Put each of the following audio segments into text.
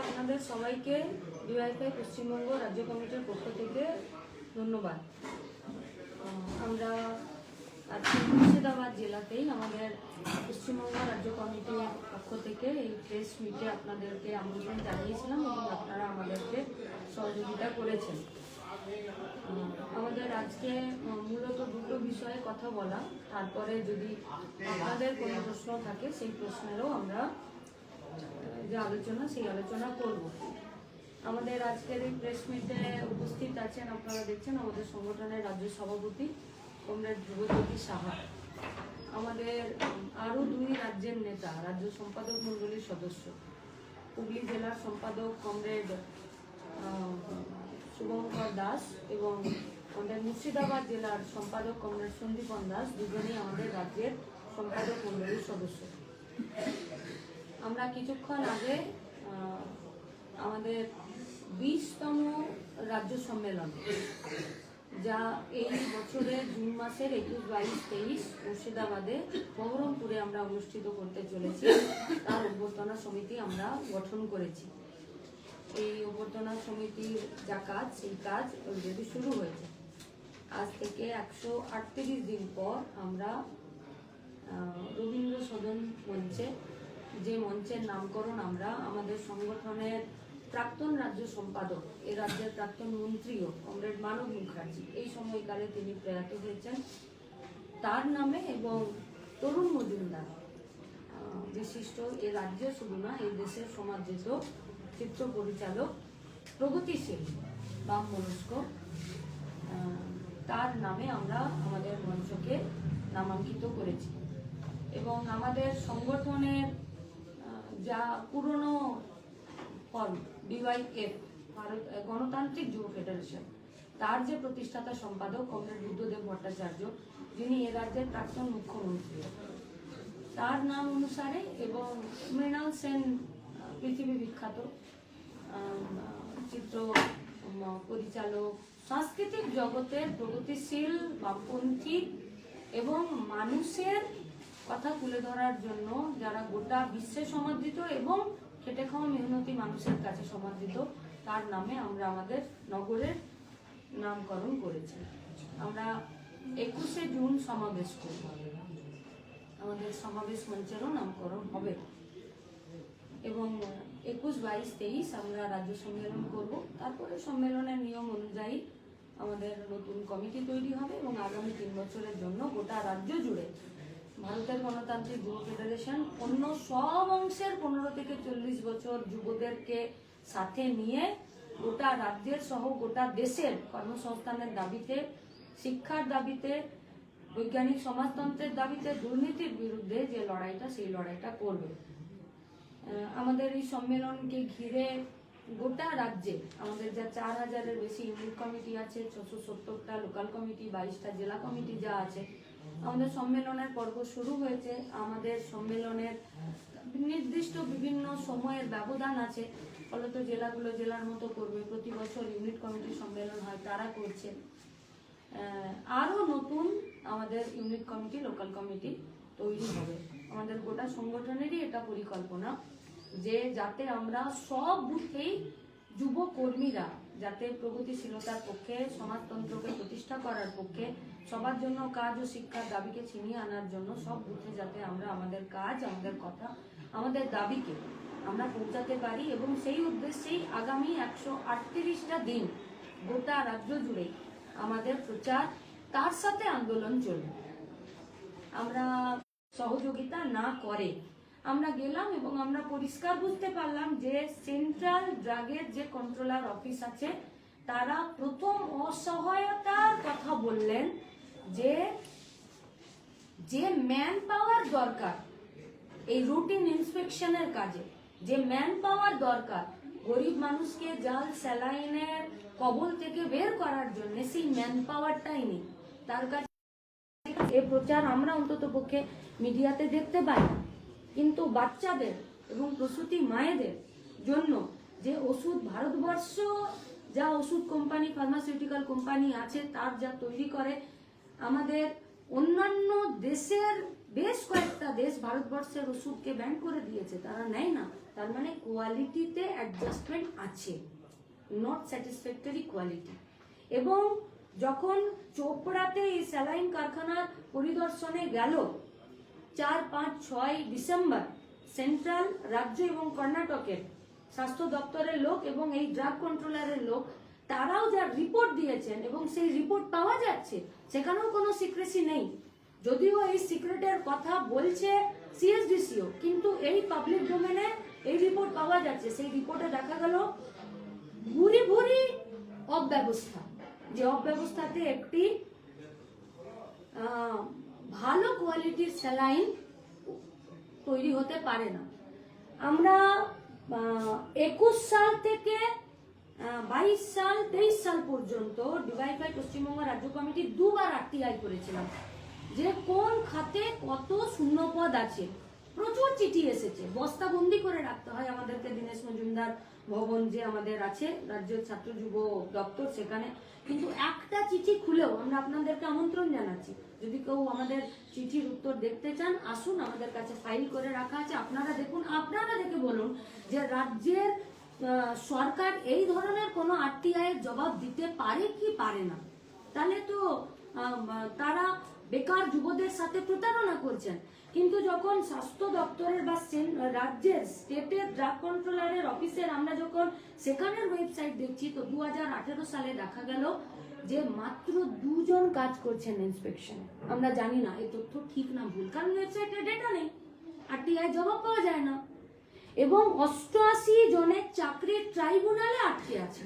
আপনাদের সবাইকে ডিওয়াইফাই পশ্চিমবঙ্গ রাজ্য কমিটির পক্ষ থেকে ধন্যবাদ। আমরা আজকে মুর্শিদাবাদ জেলাতেই আমাদের পশ্চিমবঙ্গ রাজ্য কমিটির পক্ষ থেকে এই প্রেস মিটে আপনাদেরকে আমন্ত্রণ জানিয়েছিলাম এবং আপনারা আমাদেরকে সহযোগিতা করেছেন। আমাদের আজকে মূলত দুটো বিষয়ে কথা বলা। তারপরে যদি আপনাদের কোনো প্রশ্ন থাকে, সেই প্রশ্নেরও আমরা যে আলোচনা, সেই আলোচনা করব। আমাদের আজকের এই প্রেস মিটে উপস্থিত আছেন আপনারা দেখছেন আমাদের সংগঠনের রাজ্য সভাপতি কমরেড ধ্রুবজ্যোতি সাহা। আমাদের আরও দুই রাজ্যের নেতা, রাজ্য সম্পাদক মণ্ডলীর সদস্য। হুগলি জেলার সম্পাদক কমরেড শুভঙ্কর দাস এবং আমাদের মুর্শিদাবাদ জেলার সম্পাদক কমরেড সন্দীপন দাস, দুজনেই আমাদের রাজ্যের সম্পাদক মণ্ডলীর সদস্য। আমরা কিছুক্ষণ আগে আমাদের বিশতম রাজ্য সম্মেলন, যা এই বছরের জুন মাসের একুশ, বাইশ, তেইশ মুর্শিদাবাদে বহরমপুরে আমরা অনুষ্ঠিত করতে চলেছি। তার অভ্যর্থনা সমিতি আমরা গঠন করেছি। এই অভ্যর্থনা সমিতির যা কাজ, সেই কাজ অলরেডি শুরু হয়েছে। আজ থেকে একশো আটত্রিশ দিন পর আমরা রবীন্দ্র সদন মঞ্চে যে মঞ্চের নামকরণ আমরা আমাদের সংগঠনের প্রাক্তন রাজ্য সম্পাদক, এ রাজ্যের প্রাক্তন মন্ত্রীও কমরেড মানব মুখার্জি। এই সময়কালে তিনি প্রয়াত হয়েছেন তার নামে এবং তরুণ মজুমদার বিশিষ্ট এ রাজ্য শুধু না, এই দেশের সমাদৃত চিত্র পরিচালক প্রগতিশীল বাম মনস্ক তার নামে আমরা আমাদের মঞ্চকে নামাঙ্কিত করেছি। এবং আমাদের সংগঠনের যা পুরনো ফর্ম ডিওয়াইএফ ভারত গণতান্ত্রিক যুব ফেডারেশন। তার যে প্রতিষ্ঠাতা সম্পাদক কমরেড বুদ্ধদেব ভট্টাচার্য, যিনি এ রাজ্যের প্রাক্তন মুখ্যমন্ত্রী। তার নাম অনুসারে এবং মৃণাল সেন পৃথিবী বিখ্যাত চিত্র পরিচালক, সাংস্কৃতিক জগতের প্রগতিশীল বামপন্থী এবং মানুষের কথা তুলে ধরার জন্য যারা গোটা বিশ্বে সমাদৃত এবং খেটে খাওয়া মেহনতি মানুষের কাছে সমাদৃত তার নামে আমরা আমাদের নগরের নামকরণ করেছি। আমরা একুশে জুন সমাবেশ করব। আমাদের সমাবেশ মঞ্চেরও নামকরণ হবে। এবং একুশ, বাইশ, তেইশ আমরা রাজ্য সম্মেলন করব। তারপরে সম্মেলনের নিয়ম অনুযায়ী আমাদের নতুন কমিটি তৈরি হবে এবং আগামী তিন বছরের জন্য গোটা রাজ্য জুড়ে ভারতের গণতান্ত্রিক যুব ফেডারেশন অন্য সব অংশের পনেরো থেকে চল্লিশ বছর যুবদেরকে সাথে নিয়ে গোটা রাজ্যের সহ গোটা দেশের কর্মসংস্থানের দাবিতে, শিক্ষার দাবিতে, বৈজ্ঞানিক সমাজতন্ত্রের দাবিতে, দুর্নীতির বিরুদ্ধে যে লড়াইটা, সেই লড়াইটা করবে। আমাদের এই সম্মেলনকে ঘিরে গোটা রাজ্যে আমাদের যা চার হাজারের বেশি ইউনিট কমিটি আছে, ছশো সত্তরটা লোকাল কমিটি বাইশটা জেলা কমিটি যা আছে আমাদের সম্মেলনের পর্ব শুরু হয়েছে। আমাদের সম্মেলনের নির্দিষ্ট বিভিন্ন সময়ের ব্যবধান আছে। ফলত জেলাগুলো জেলার মতো করবে। প্রতি বছর ইউনিট কমিটি সম্মেলন হয় তারা করছে। আহ, আরও নতুন আমাদের ইউনিট কমিটি লোকাল কমিটি তৈরি হবে। আমাদের গোটা সংগঠনেরই এটা পরিকল্পনা যে যাতে আমরা সব বুথেই যুব কর্মীরা যাতে প্রগতিশীলতার পক্ষে, সমাজতন্ত্রকে প্রতিষ্ঠা করার পক্ষে, সবার জন্য কাজ ও শিক্ষার দাবিকে ছিনিয়ে আনার জন্য সব বুথে যাতে আমরা আমাদের কাজ, আমাদের কথা, আমাদের দাবিকে আমরা পৌঁছাতে পারি এবং সেই উদ্দেশ্যেই আগামী একশো আটত্রিশটা দিন গোটা রাজ্য জুড়ে আমাদের প্রচার, তার সাথে আন্দোলন চলবে। আমরা সহযোগিতা না করে আমরা গেলাম এবং আমরা পরিষ্কার বুঝতে পারলাম যে সেন্ট্রাল ড্রাগের যে কন্ট্রোলার অফিস আছে, তারা প্রথম অসহায়তার কথা বললেন যে যে ম্যান পাওয়ার দরকার এই রুটিন ইন্সপেকশনের কাজে, যে ম্যান পাওয়ার দরকার, গরিব মানুষকে জাল, স্যালাইনের কবল থেকে বের করার জন্য সেই ম্যান পাওয়ারটাই নেই তার কাছে এ প্রচার আমরা অন্তত পক্ষে মিডিয়াতে দেখতে পাই। কিন্তু বাচ্চাদের এবং প্রসূতি মায়েদের জন্য যে ওষুধ ভারতবর্ষ, যা ওষুধ কোম্পানি ফার্মাসিউটিক্যাল কোম্পানি আছে, তার যা তৈরি করে, আমাদের অন্যান্য দেশের বেশ কয়েকটা দেশ ভারতবর্ষের ওষুধকে ব্যান করে দিয়েছে। তারা নেয় না। তার মানে কোয়ালিটিতে অ্যাডজাস্টমেন্ট আছে। নট স্যাটিসফ্যাক্টরি কোয়ালিটি এবং যখন চোপড়াতে এই স্যালাইন কারখানার পরিদর্শনে গেল চার পাঁচ ছয় ডিসেম্বর সেন্ট্রাল রাজ্য এবং কর্ণাটকের স্বাস্থ্য দপ্তরের লোক এবং এই ড্রাগ কন্ট্রোলারের লোক, তারাও যা রিপোর্ট দিয়েছেন এবং সেই রিপোর্ট পাওয়া যাচ্ছে, সেখানেও কোনো সিক্রেসি নেই। যদিও এই সিক্রেটের কথা বলছে সিএসডিসিও, কিন্তু এই পাবলিক ডোমেনে এই রিপোর্ট পাওয়া যাচ্ছে। সেই রিপোর্টে দেখা গেল ভুরি ভুরি অব্যবস্থা। যে অব্যবস্থাতে একটি ভালো কোয়ালিটির স্যালাইন তৈরি হতে পারে না। আমরা একুশ সাল থেকে বাইশ সাল, তেইশ সাল পর্যন্ত ডিওয়াইফাই পশ্চিমবঙ্গ রাজ্য কমিটি দুবার আরটিআই করেছিলাম। যে কোন খাতে কত শূন্যপদ আছে? প্রচুর চিঠি এসেছে। বস্তাবন্দি করে রাখতে হয় আমাদেরকে দীনেশ মজুমদার ভবন যে আমাদের আছে, রাজ্য ছাত্র যুব দপ্তর সেখানে। কিন্তু একটা চিঠি খুলেও আমরা আপনাদেরকে আমন্ত্রণ জানাচ্ছি। যদি কেউ আমাদের চিঠির উত্তর দেখতে চান, আসুন আমাদের কাছে ফাইল করে রাখা আছে। আপনারা দেখুন, আপনারা দেখে বলুন যে রাজ্যের সরকার এই ধরনের কোনো এর জবাব দিতে পারে কি পারে না? তাহলে তো তারা বেকার যুবদের সাথে প্রতারণা করছেন। কিন্তু যখন স্বাস্থ্য দপ্তরের বা রাজ্যের স্টেটের ড্রাগ কন্ট্রোলারের অফিসের আমরা যখন সেখানের ওয়েবসাইট দেখছি, তো দু হাজার আঠেরো সালে দেখা গেল যে মাত্র দুজন কাজ করছেন ইন্সপেকশনে আমরা জানি না, এই তথ্য ঠিক না ভুল, কারণ ওয়েবসাইটে ডেটা নেই আর টিআই জবাব পাওয়া যায় না। এবং অষ্টআশি জনের চাকরির ট্রাইব্যুনালে আটকে আছে।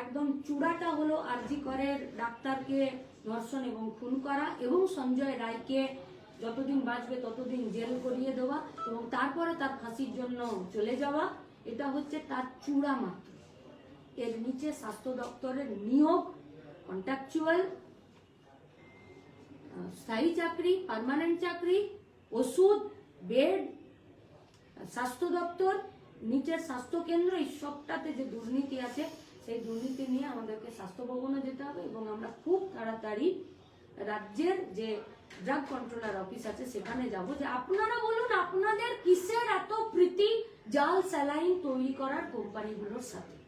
একদম চূড়াটা হলো আরজি করের ডাক্তারকে ধর্ষণ এবং খুন করা এবং সঞ্জয় রায়কে যতদিন বাঁচবে ততদিন জেল করিয়ে দেওয়া এবং তারপরে তার ফাঁসির জন্য চলে যাওয়া। এটা হচ্ছে তার চূড়া মাত্র এর নিচে স্বাস্থ্য দপ্তরের নিয়োগ কন্ট্রাকচুয়াল স্থায়ী চাকরি পার্মানেন্ট চাকরি, ওষুধ বেড স্বাস্থ্য দপ্তর, নিচের স্বাস্থ্য কেন্দ্র, এই সবটাতে যে দুর্নীতি আছে, সেই দুর্নীতি নিয়ে আমাদেরকে স্বাস্থ্য ভবনে যেতে হবে এবং আমরা খুব তাড়াতাড়ি রাজ্যের যে ড্রাগ কন্ট্রোলার অফিস আছে, সেখানে যাব যে আপনারা বলুন, আপনাদের কিসের এত প্রীতি জাল স্যালাইন তৈরি করার কোম্পানিগুলোর সাথে?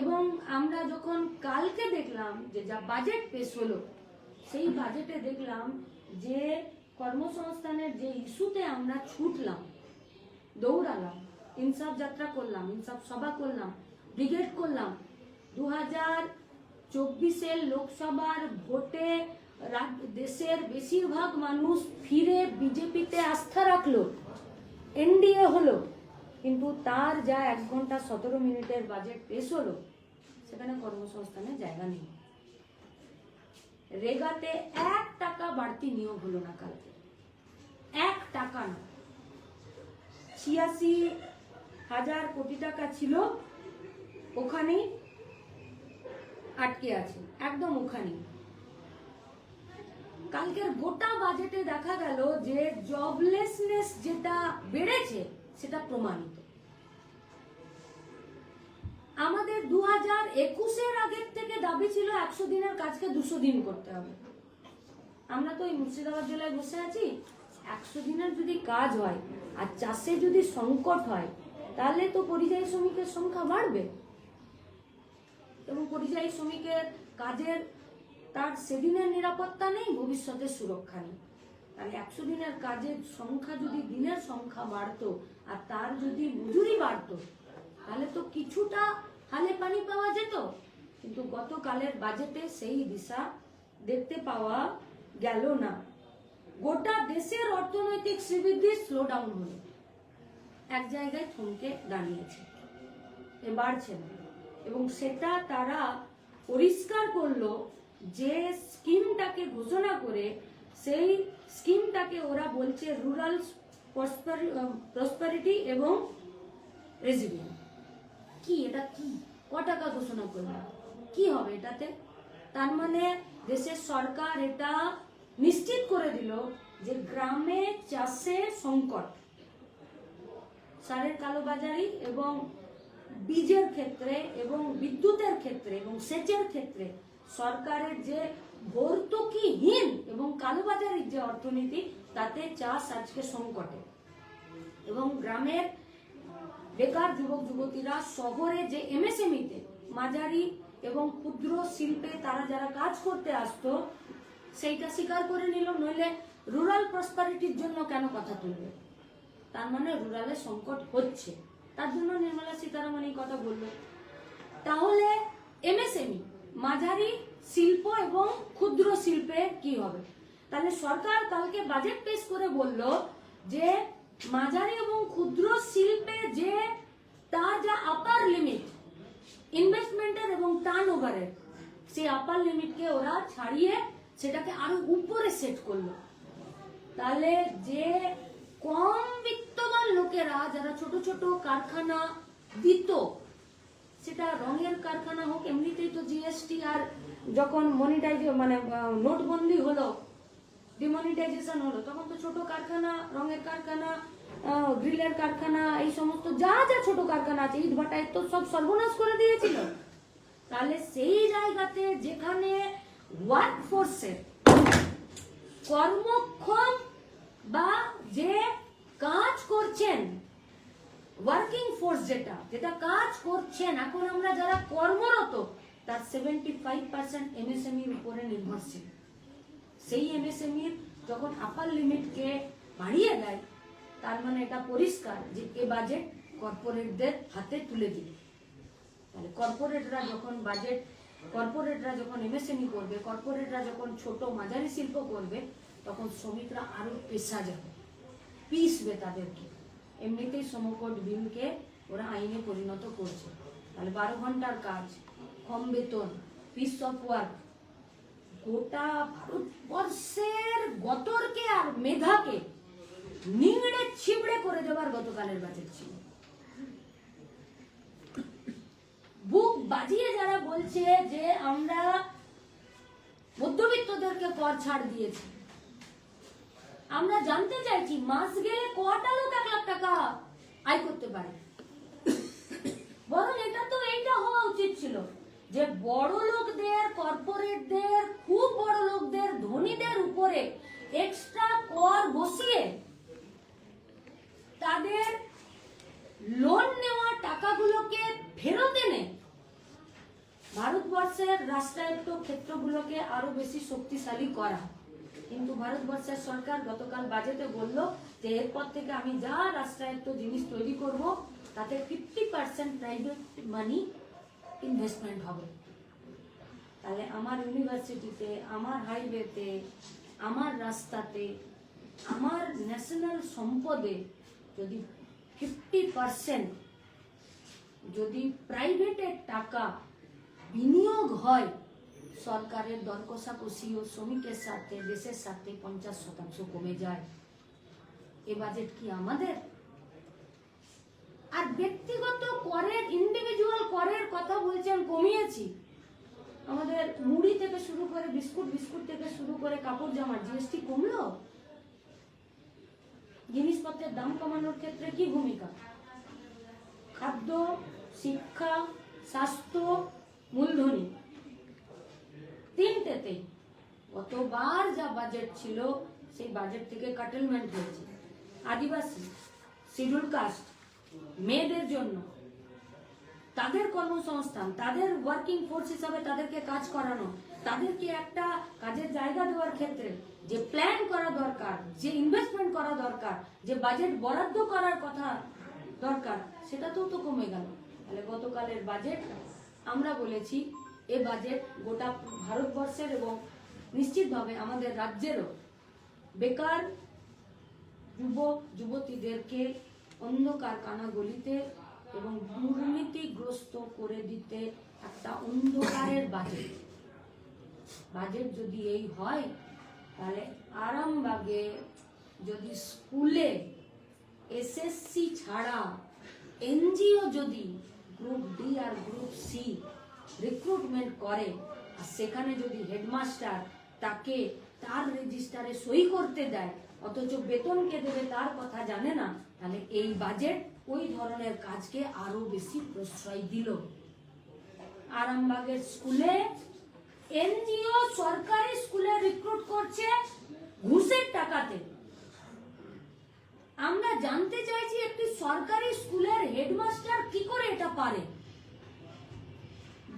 এবং আমরা যখন কালকে দেখলাম যে যা বাজেট পেশ হলো, সেই বাজেটে দেখলাম যে কর্মসংস্থানের যে ইস্যুতে আমরা ছুটলাম, দৌড়ালাম, ইনসাফ যাত্রা করলাম, ইনসাফ সভা করলাম ব্রিগেড করলাম দু হাজার চব্বিশের লোকসভার ভোটে দেশের বেশিরভাগ মানুষ ফিরে বিজেপিতে আস্থা রাখল, এনডিএ হলো। কিন্তু তার যা এক ঘণ্টা সতেরো মিনিটের বাজেট পেশ হলো, সেখানে কর্মসংস্থানের জায়গা নেই। রেগাতে এক টাকা বাড়তি নিয়োগ হলো না কালকে। এক টাকা না। ছিয়াশি হাজার কোটি টাকা ছিল, ওখানেই আটকে আছে, একদম ওখানেই। কালকের গোটা বাজেটে দেখা গেল যে জবলেসনেস যেটা বেড়েছে সেটা প্রমাণিত। আমাদের দু হাজার একুশের আগের থেকে দাবি ছিল একশো দিনের কাজকে দুশো দিন করতে হবে। আমরা তো এই মুর্শিদাবাদ জেলায় বসে আছি, একশো দিনের যদি কাজ হয় আর চাষে যদি সংকট হয়, তাহলে তো পরিযায়ী শ্রমিকের সংখ্যা বাড়বে। এবং পরিযায়ী শ্রমিকের কাজের তার সেদিনের নিরাপত্তা নেই, ভবিষ্যতের সুরক্ষা নেই। তাহলে একশো দিনের কাজের সংখ্যা যদি দিনের সংখ্যা বাড়তো আর তার যদি মজুরি বাড়তো, তাহলে তো কিছুটা হালে পানি পাওয়া যেত। কিন্তু গতকালের বাজেটে সেই দিশা দেখতে পাওয়া গেল না। গোটা দেশের অর্থনৈতিক শ্রীবৃদ্ধি স্লো ডাউন হলো। এক জায়গায় থমকে দাঁড়িয়েছে। এ বাড়ছে না। এবং সেটা তারা পরিষ্কার করল যে স্কিমটাকে ঘোষণা করে সেই স্কিমটাকে ওরা বলছে রুরাল প্রসপারিটি এবং রেজিলিয়েন্ট কি? এটা কি? ক টাকা ঘোষণা করল? কি হবে এটাতে? তার মানে দেশের সরকার এটা নিশ্চিত করে দিল যে গ্রামে চাষে সংকট। সারের কালোবাজারি এবং বীজের ক্ষেত্রে এবং বিদ্যুতের ক্ষেত্রে এবং সেচের ক্ষেত্রে সরকারের যে ভর্তুকিহীন এবং কালোবাজারের যে অর্থনীতি, তাতে চাষ আজকে সংকটে। এবং গ্রামের বেকার যুবক, যুবতীরা শহরে যে এমএসএমইতে মাঝারি এবং ক্ষুদ্র শিল্পে তারা যারা কাজ করতে আসতো, সেইটা স্বীকার করে নিল, নইলে রুরাল প্রসপারিটির জন্য কেন কথা তুলবে? তার মানে রুরালে সংকট হচ্ছে। তার জন্য নির্মলা সীতারামন এই কথা বলল। তাহলে এমএসএমই, মাঝারি শিল্প এবং ক্ষুদ্র শিল্পে কি হবে? তাহলে সরকার কালকে বাজেট পেশ করে বলল যে, মাঝারি এবং ক্ষুদ্র শিল্পে যে তার যা আপার লিমিট ইনভেস্টমেন্টের এবং টার্ন ওভারের সেই আপার লিমিটকে ওরা ছাড়িয়ে সেটাকে আরও উপরে সেট করল। তাহলে যে কম বিত্তবান লোকেরা, যারা ছোট ছোট কারখানা দিত সেটা রঙের কারখানা হোক, এমনিতেই তো জিএসটি আর যখন মনিটাইজ মানে নোটবন্দি হলো ডিমনিটাইজেশন হলো, তখন তো ছোট কারখানা, রঙের কারখানা গ্রিলের কারখানা, এই সমস্ত যা যা ছোট কারখানা আছে, ইট ভাটায় তো সব সর্বনাশ করে দিয়েছিল। তাহলে সেই জায়গাতে যেখানে ওয়ার্ক ফোর্সের কর্মক্ষম বা যে কাজ করছেন ওয়ার্কিং ফোর্স যেটা যেটা কাজ করছেন এখন আমরা যারা কর্মরত, তার সেভেন্টি ফাইভ পার্সেন্ট এমএসএমইর উপরে নির্ভরশীল। সেই এমএসএমইর যখন আপার লিমিটকে বাড়িয়ে দেয়, তার মানে এটা পরিষ্কার যে এ বাজেট কর্পোরেটদের হাতে তুলে দিবে। তাহলে কর্পোরেটরা যখন বাজেট কর্পোরেটরা যখন এমএসএমই করবে কর্পোরেটরা যখন ছোট মাঝারি শিল্প করবে, তখন শ্রমিকরা আরও পেশা যাবে। পিসবে তাদেরকে। এমনিতেই সমকট বিলকে ওরা আইনে পরিণত করছে। তাহলে বারো ঘণ্টার কাজ, কম বেতন পিস অফ ওয়ার্ক গোটা ভারতবর্ষের গতরকে আর মেধাকে নিংড়ে ছিবড়ে করে দেওয়ার গতকালের বাজেট ছিল। বুক বাজিয়ে যারা বলছে যে আমরা মধ্যবিত্তদেরকে কর ছাড় দিয়েছি আমরা জানতে চাইছি, মাস গেলে কটা লোক এক লাখ টাকা আয় করতে পারে? বরং এটা তো এইটা হওয়া উচিত ছিল যে বড় লোকদের, কর্পোরেটদের, খুব বড় লোকদের, ধনীদের উপরে এক্সট্রা কর বসিয়ে তাদের লোন নেওয়া টাকাগুলোকে ফেরত এনে ভারতবর্ষের রাষ্ট্রায়ত্ত ক্ষেত্রগুলোকে আরও বেশি শক্তিশালী করা। কিন্তু ভারতবর্ষের সরকার গতকাল বাজেটে বলল যে এরপর থেকে আমি যা রাষ্ট্রায়ত্ত জিনিস তৈরি করব, তাতে fifty percent private money investment হবে। তাহলে আমার ইউনিভার্সিটিতে আমার হাইওয়েতে আমার রাস্তাতে, আমার ন্যাশনাল সম্পদে যদি ফিফটি পার্সেন্ট যদি প্রাইভেটের টাকা বিনিয়োগ হয় সরকারের দর কষাকষি ও শ্রমিকের সাথে দেশের সাথে পঞ্চাশ শতাংশ কমে যায়। এ বাজেট কি আমাদের? আর ব্যক্তিগত করের ইন্ডিভিজুয়াল করের কথা বলছেন, কমিয়েছি। আমাদের মুড়ি থেকে শুরু করে বিস্কুট বিস্কুট থেকে শুরু করে কাপড় জামার জিএসটি কমলো? জিনিসপত্রের দাম কমানোর ক্ষেত্রে কি ভূমিকা? খাদ্য, শিক্ষা, স্বাস্থ্য মূলধনী তিনটেতেই। গতবার যা বাজেট ছিল, সেই বাজেট থেকে কাটেলমেন্ট হয়েছে। আদিবাসী, শিডিউল কাস্ট মেয়েদের জন্য। তাদের কর্মসংস্থান, তাদের ওয়ার্কিং ফোর্স হিসাবে তাদেরকে কাজ করানো, তাদেরকে একটা কাজের জায়গা দেওয়ার ক্ষেত্রে যে প্ল্যান করা দরকার, যে ইনভেস্টমেন্ট করা দরকার, যে বাজেট বরাদ্দ করার কথা দরকার, সেটাতেও তো কমে গেল। তাহলে গতকালের বাজেট আমরা বলেছি এ বাজেট গোটা ভারতবর্ষের এবং নিশ্চিতভাবে আমাদের রাজ্যেরও বেকার যুবক যুবতীদেরকে অন্ধকার কানাগলিতে এবং দুর্নীতিগ্রস্ত করে দিতে একটা অন্ধকারের বাজেট। বাজেট যদি এই হয়, তাহলে আরামবাগে যদি স্কুলে এসএসসি ছাড়া এনজিও যদি গ্রুপ ডি আর গ্রুপ সি রিক্রুটমেন্ট করে, আর সেখানে যদি হেডমাস্টার তাকে তার রেজিস্টারে সই করতে দেয়, অথচ বেতন কে দেবে তার কথা জানে না, তাহলে এই বাজেট ওই ধরনের কাজকে আরও বেশি প্রশ্রয় দিল। আরামবাগের স্কুলে এনজিও সরকারি স্কুলে রিক্রুট করছে ঘুষের টাকাতে। আমরা জানতে চাইছি একটি সরকারি স্কুলের হেডমাস্টার কি করে এটা পারে।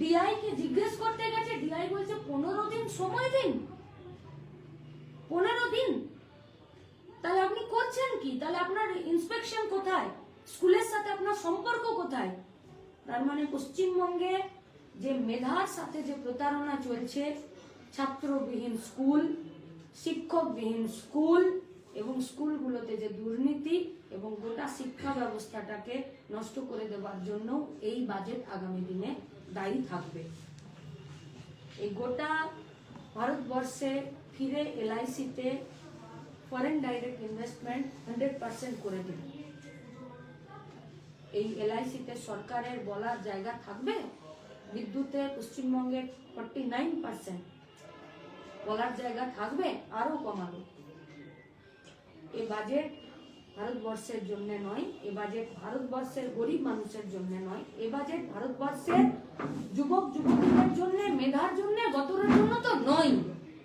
ডিআই কে জিজ্ঞেস করতে গেছে ডিআই বলছে, পনেরো দিন সময় দিন। পনেরো দিন। তাহলে আপনি করছেন কি? তাহলে আপনার ইন্সপেকশন কোথায়? স্কুলের সাথে আপনার সম্পর্ক কোথায়? তার মানে পশ্চিমবঙ্গে যে মেধার সাথে যে প্রতারণা চলছে, ছাত্রবিহীন স্কুল, শিক্ষকবিহীন স্কুল এবং স্কুলগুলোতে যে দুর্নীতি এবং গোটা শিক্ষা ব্যবস্থাটাকে নষ্ট করে দেওয়ার জন্য এই বাজেট আগামী দিনে দায়ী থাকবে। এই গোটা ভারতবর্ষে ফিরে এলআইসিতে foreign direct investment hundred percent করে দেবে এই এলআইসিতে সরকারের বলার জায়গা থাকবে? বিদ্যুতে পশ্চিমবঙ্গে ফর্টি নাইন পার্সেন্ট বলার জায়গা থাকবে? আরও কমাবে এ বাজেট ভারতবর্ষের জন্য নয়, এ বাজেট ভারতবর্ষের গরিব মানুষের জন্য নয়, এ বাজেট ভারতবর্ষের যুবক, যুবতীদের জন্য, মেধার জন্য, গতরের জন্য তো নয়।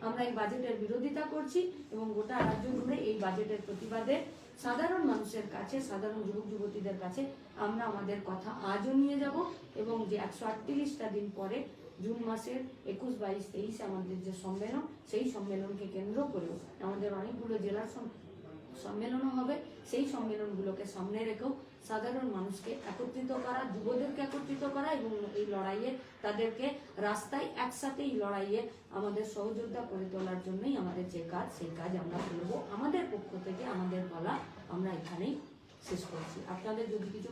আমরা এই বাজেটের বিরোধিতা করছি এবং গোটা রাজ্য জুড়ে এই বাজেটের প্রতিবাদে সাধারণ মানুষের কাছে, সাধারণ যুবক, যুবতীদের কাছে আমরা আমাদের কথা আজও নিয়ে যাব এবং যে একশো আটত্রিশটা দিন পরে জুন মাসের একুশ, বাইশ, তেইশে আমাদের যে সম্মেলন, সেই সম্মেলনকে কেন্দ্র করেও আমাদের অনেকগুলো জেলার সম্মেলনও হবে। সেই সম্মেলনগুলোকে সামনে রেখেও সাধারণ মানুষকে একত্রিত করা যুবদেরকে একত্রিত করা এবং এই লড়াইয়ে তাদেরকে রাস্তায় একসাথে এই লড়াইয়ে আমাদের সহযোগিতা করে তোলার জন্যই আমাদের যে কাজ সেই কাজ আমরা করব। আমাদের পক্ষ থেকে আমাদের বলা আমরা এখানেই শেষ করছি। আপনাদের যদি কিছু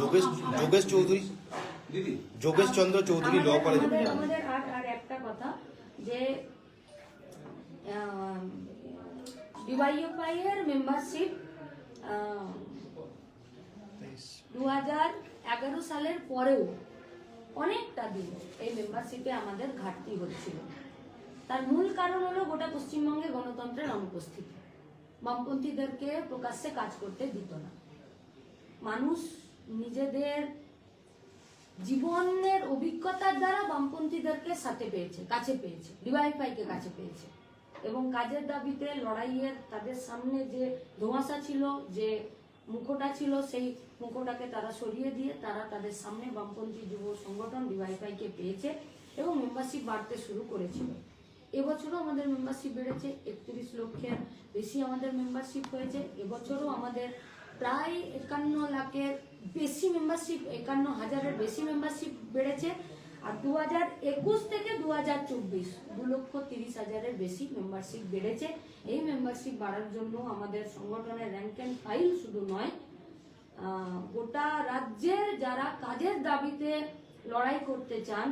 যোগেশ যোগেশ চৌধুরী দিদি। যোগেশ চন্দ্র চৌধুরী ল কলেজ আমাদের আর আর একটা কথা যে ডিওয়াইএফআই এর মেম্বারশিপ দু হাজার এগারো সালের পরেও অনেকটা দিন এই মেম্বারশিপে আমাদের ঘাটতি হচ্ছিল তার মূল কারণ হলো গোটা পশ্চিমবঙ্গে গণতন্ত্রের অনুপস্থিতি। বামপন্থীদেরকে প্রকাশ্যে কাজ করতে দিত না। মানুষ নিজেদের জীবনের অভিজ্ঞতার দ্বারা বামপন্থীদেরকে সাথে পেয়েছে, কাছে পেয়েছে ডিওয়াইফাইকে কাছে পেয়েছে। এবং কাজের দাবিতে লড়াইয়ের তাদের সামনে যে ধোঁয়াশা ছিল, যে মুখোটা ছিল, সেই মুখোটাকে তারা সরিয়ে দিয়ে তারা তাদের সামনে বামপন্থী যুব সংগঠন ডিওয়াইফাইকে পেয়েছে এবং মেম্বারশিপ বাড়তে শুরু করেছিল। এবছরও আমাদের মেম্বারশিপ বেড়েছে, একত্রিশ লক্ষের বেশি আমাদের মেম্বারশিপ হয়েছে। এবছরও আমাদের প্রায় একান্ন লাখের বেশি মেম্বারশিপ একান্ন হাজারের বেশি মেম্বারশিপ বেড়েছে। আর দু হাজার একুশ থেকে দু হাজার চব্বিশ, দু লক্ষ তিরিশ হাজারের বেশি মেম্বারশিপ বেড়েছে। এই মেম্বারশিপ বাড়ার জন্য আমাদের সংগঠনের র্যাঙ্ক অ্যান্ড ফাইল শুধু নয় গোটা রাজ্যের যারা কাজের দাবিতে লড়াই করতে চান,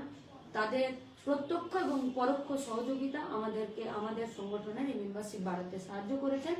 তাদের প্রত্যক্ষ এবং পরোক্ষ সহযোগিতা আমাদেরকে, আমাদের সংগঠনের এই মেম্বারশিপ বাড়াতে সাহায্য করেছেন